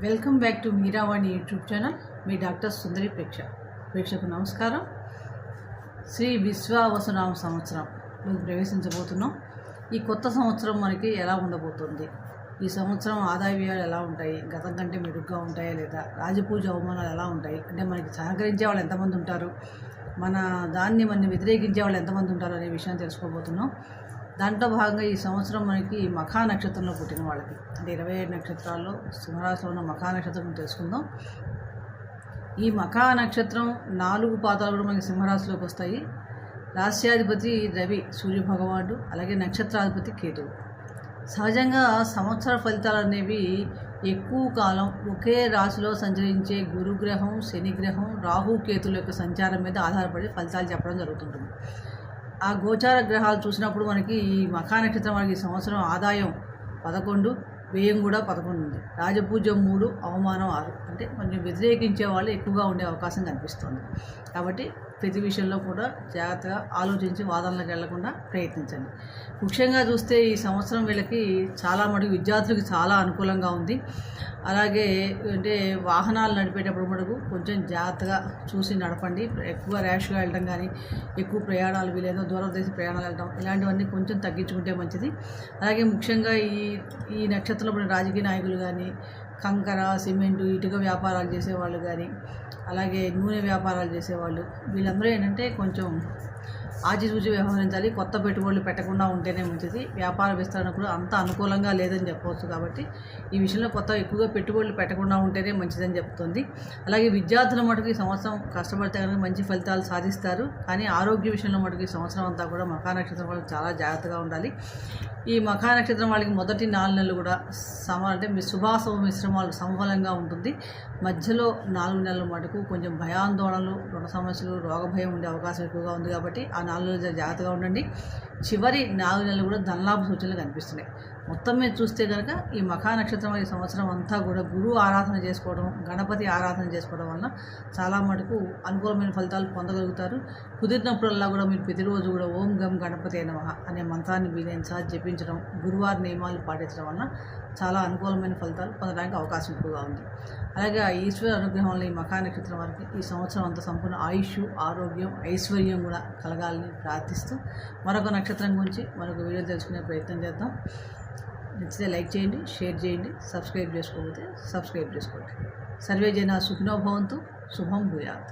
Welcome back to Meeravani YouTube channel. Me doctor Sundari ప్రేక్ష. ప్రేక్షకు నమస్కారం. శ్రీ విశ్వావసనామ సంవత్సరం. మేము ప్రవేశించబోతున్నాం. ఈ కొత్త సంవత్సరం మనకి ఎలా ఉండబోతుంది? ఈ సంవత్సరం ఆదాయ వ్యయాలు ఎలా ఉంటాయి? గతం కంటే మెరుగ్గా ఉంటాయా లేదా? రాజపూజ అవమానాలు ఎలా ఉంటాయి? అంటే మనకి సహకరించే వాళ్ళు ఎంతమంది ఉంటారు? మన దాన్ని మన వ్యతిరేకించే వాళ్ళు ఎంతమంది ఉంటారు అనే విషయాన్ని తెలుసుకోబోతున్నాం. దాంట్లో భాగంగా ఈ సంవత్సరం మనకి మఖా నక్షత్రంలో పుట్టిన వాళ్ళకి. అంటే ఇరవై ఏడు నక్షత్రాల్లో సింహరాశిలో ఉన్న మఖా నక్షత్రం తెలుసుకుందాం. ఈ మఖా నక్షత్రం నాలుగు పాదాలు కూడా మనకి సింహరాశిలోకి వస్తాయి. రాశ్యాధిపతి రవి సూర్య భగవానుడు అలాగే నక్షత్రాధిపతి కేతువు. సహజంగా సంవత్సర ఫలితాలు అనేవి ఎక్కువ కాలం ఒకే రాశిలో సంచరించే గురుగ్రహం శనిగ్రహం రాహు కేతుల యొక్క సంచారం మీద ఆధారపడి ఫలితాలు చెప్పడం జరుగుతుంటుంది. ఆ గోచార గ్రహాలు చూసినప్పుడు మనకి ఈ మఖా నక్షత్రం మనకి ఈ సంవత్సరం ఆదాయం పదకొండు వ్యయం కూడా పదకొండు ఉంది. రాజపూజ్యం మూడు అవమానం ఆరు. అంటే కొంచెం వ్యతిరేకించే వాళ్ళు ఎక్కువగా ఉండే అవకాశం కనిపిస్తుంది. కాబట్టి ప్రతి విషయంలో కూడా జాగ్రత్తగా ఆలోచించి వాదనలకు వెళ్ళకుండా ప్రయత్నించండి. ముఖ్యంగా చూస్తే ఈ సంవత్సరం వీళ్ళకి చాలా మటుకు విద్యార్థులకు చాలా అనుకూలంగా ఉంది. అలాగే అంటే వాహనాలు నడిపేటప్పుడు మటుకు కొంచెం జాగ్రత్తగా చూసి నడపండి. ఎక్కువ ర్యాష్గా వెళ్ళడం కానీ ఎక్కువ ప్రయాణాలు వీలైన దూరదేశ ప్రయాణాలు వెళ్ళడం ఇలాంటివన్నీ కొంచెం తగ్గించుకుంటే మంచిది. అలాగే ముఖ్యంగా ఈ ఈ నక్షత్రంలో రాజకీయ నాయకులు కానీ కంకర సిమెంటు ఇటుక వ్యాపారాలు చేసేవాళ్ళు కానీ అలాగే నూనె వ్యాపారాలు చేసేవాళ్ళు. వీళ్ళందరూ ఏంటంటే కొంచెం ఆచితూచి వ్యవహరించాలి కొత్త పెట్టుబడులు పెట్టకుండా ఉంటేనే మంచిది. వ్యాపార విస్తరణ కూడా అంత అనుకూలంగా లేదని చెప్పవచ్చు కాబట్టి ఈ విషయంలో కొత్త ఎక్కువగా పెట్టుబడులు పెట్టకుండా ఉంటేనే మంచిదని చెప్తుంది. అలాగే విద్యార్థుల మటుకు ఈ సంవత్సరం కష్టపడితే కనుక మంచి ఫలితాలు సాధిస్తారు. కానీ ఆరోగ్య విషయంలో మటుకు ఈ సంవత్సరం అంతా కూడా మఖా నక్షత్రం వాళ్ళకి చాలా జాగ్రత్తగా ఉండాలి. ఈ మఖా నక్షత్రం వాళ్ళకి మొదటి నాలుగు నెలలు కూడా సమ అంటే మీ శుభాశుభ మిశ్రమాలు సమఫలంగా ఉంటుంది. మధ్యలో నాలుగు నెలల మటుకు కొంచెం భయాందోళనలు రుణ సమస్యలు రోగ భయం ఉండే అవకాశం ఎక్కువగా ఉంది కాబట్టి ఆ నాలుగు నెలలు జాగ్రత్తగా ఉండండి. చివరి నాలుగు నెలలు కూడా ధనలాభ సూచనలు కనిపిస్తున్నాయి. మొత్తం మీద చూస్తే కనుక ఈ మఖా నక్షత్రం ఈ సంవత్సరం అంతా కూడా గురువు ఆరాధన చేసుకోవడం గణపతి ఆరాధన చేసుకోవడం వల్ల చాలా మటుకు అనుకూలమైన ఫలితాలు పొందగలుగుతారు. కుదిరినప్పుడల్లా కూడా మీరు ప్రతిరోజు కూడా ఓం గం గణపతి అయిన అనే మంత్రాన్ని వీలైనసారి జపించడం గురువారి నియమాలు పాటించడం వల్ల చాలా అనుకూలమైన ఫలితాలు పొందడానికి అవకాశం ఎక్కువగా ఉంది. అలాగే ఆ ఈశ్వర అనుగ్రహం వల్ల ఈ మఖా నక్షత్రం వారికి ఈ సంవత్సరం అంతా సంపూర్ణ ఆయుష్ ఆరోగ్యం ఐశ్వర్యం కూడా కలగాలని ప్రార్థిస్తూ మరొక నక్షత్రం గురించి మరొక వీడియో తెలుసుకునే ప్రయత్నం చేద్దాం. నచ్చితే లైక్ చేయండి షేర్ చేయండి సబ్స్క్రైబ్ చేసుకోకపోతే సబ్స్క్రైబ్ చేసుకోండి. సర్వే జన సుఖినో భవంతు శుభం భూయాత్.